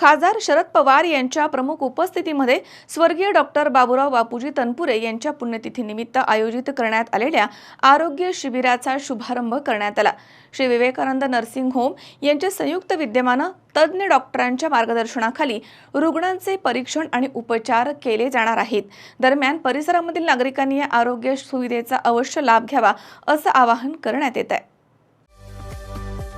खासदार शरद पवार यांच्या प्रमुख उपस्थितीमध्ये स्वर्गीय डॉक्टर बाबूराव बापूजी तनपुरे यांच्या पुण्यतिथीनिमित्त आयोजित करण्यात आलेल्या आरोग्य शिबिराचा शुभारंभ करण्यात आला. श्री विवेकानंद नर्सिंग होम यांच्या संयुक्त विद्यमानं तज्ज्ञ डॉक्टरांच्या मार्गदर्शनाखाली रुग्णांचे परीक्षण आणि उपचार केले जाणार आहेत. दरम्यान परिसरामधील नागरिकांनी या आरोग्य सुविधेचा अवश्य लाभ घ्यावा असं आवाहन करण्यात येत आहे.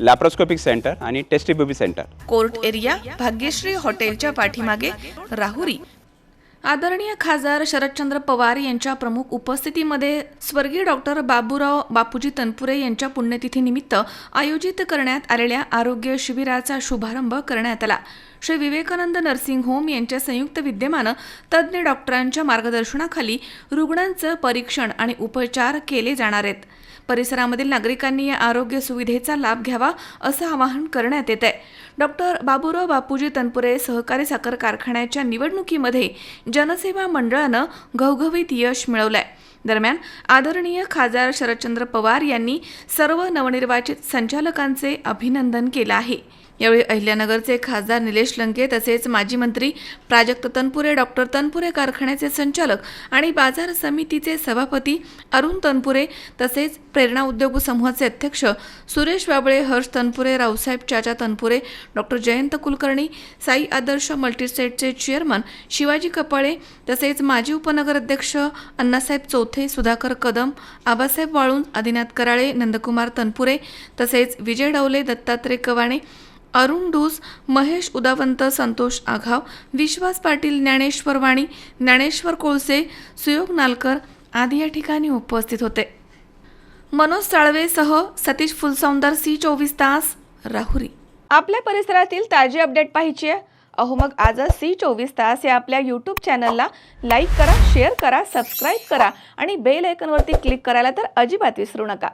लॅप्रोस्कोपिक सेंटर आणि test tube baby centre. Court area Bhagyashree हॉटेलच्या पाठीमागे राहुरी. आदरणीय खासदार शरदचंद्र पवार यांच्या प्रमुख उपस्थितीमध्ये स्वर्गीय डॉक्टर बाबूराव बापूजी तनपुरे यांच्या पुण्यतिथीनिमित्त आयोजित करण्यात आलेल्या आरोग्य शिबिराचा शुभारंभ करण्यात आला. श्री विवेकानंद नर्सिंग होम यांच्या संयुक्त विद्यमानं तज्ज्ञ डॉक्टरांच्या मार्गदर्शनाखाली रुग्णांचं परीक्षण आणि उपचार केले जाणार आहेत. परिसरामधील नागरिकांनी या आरोग्य सुविधेचा लाभ घ्यावा असं आवाहन करण्यात येत आहे. डॉक्टर बाबूराव बापूजी तनपुरे सहकारी साखर कारखान्याच्या निवडणुकीमध्ये जनसेवा मंडळानं घवघवीत यश मिळवलंय. दरम्यान आदरणीय खासदार शरदचंद्र पवार यांनी सर्व नवनिर्वाचित संचालकांचे अभिनंदन केलं आहे. यावेळी अहिल्यानगरचे खासदार निलेश लंके तसेच माजी मंत्री प्राजक्त तनपुरे डॉक्टर तनपुरे कारखान्याचे संचालक आणि बाजार समितीचे सभापती अरुण तनपुरे तसेच प्रेरणा उद्योग समूहाचे अध्यक्ष सुरेश बाबळे हर्ष तनपुरे रावसाहेब चाचा तनपुरे डॉक्टर जयंत कुलकर्णी साई आदर्श मल्टीस्टेटचे चेअरमन शिवाजी कपाळे तसेच माजी उपनगर अध्यक्ष अण्णासाहेब चौथे सुधाकर कदम आबासाहेब वाळून आदिनाथ कराळे नंदकुमार तनपुरे तसेच विजय डवले दत्तात्रय कवाणे अरुण डूस महेश उदावंत संतोष आघाव विश्वास पाटील ज्ञानेश्वर वाणी ज्ञानेश्वर कोळसे सुयोग नालकर आदी या ठिकाणी उपस्थित होते. मनोज साळवेसह सतीश फुलसौंदर सी चोवीस तास राहुरी. आपल्या परिसरातील ताजी अपडेट पाहिजे अहो मग आजच सी चोवीस तास या आपल्या यूट्यूब चॅनलला लाईक करा शेअर करा सबस्क्राईब करा आणि बेल आयकनवरती क्लिक करायला तर अजिबात विसरू नका.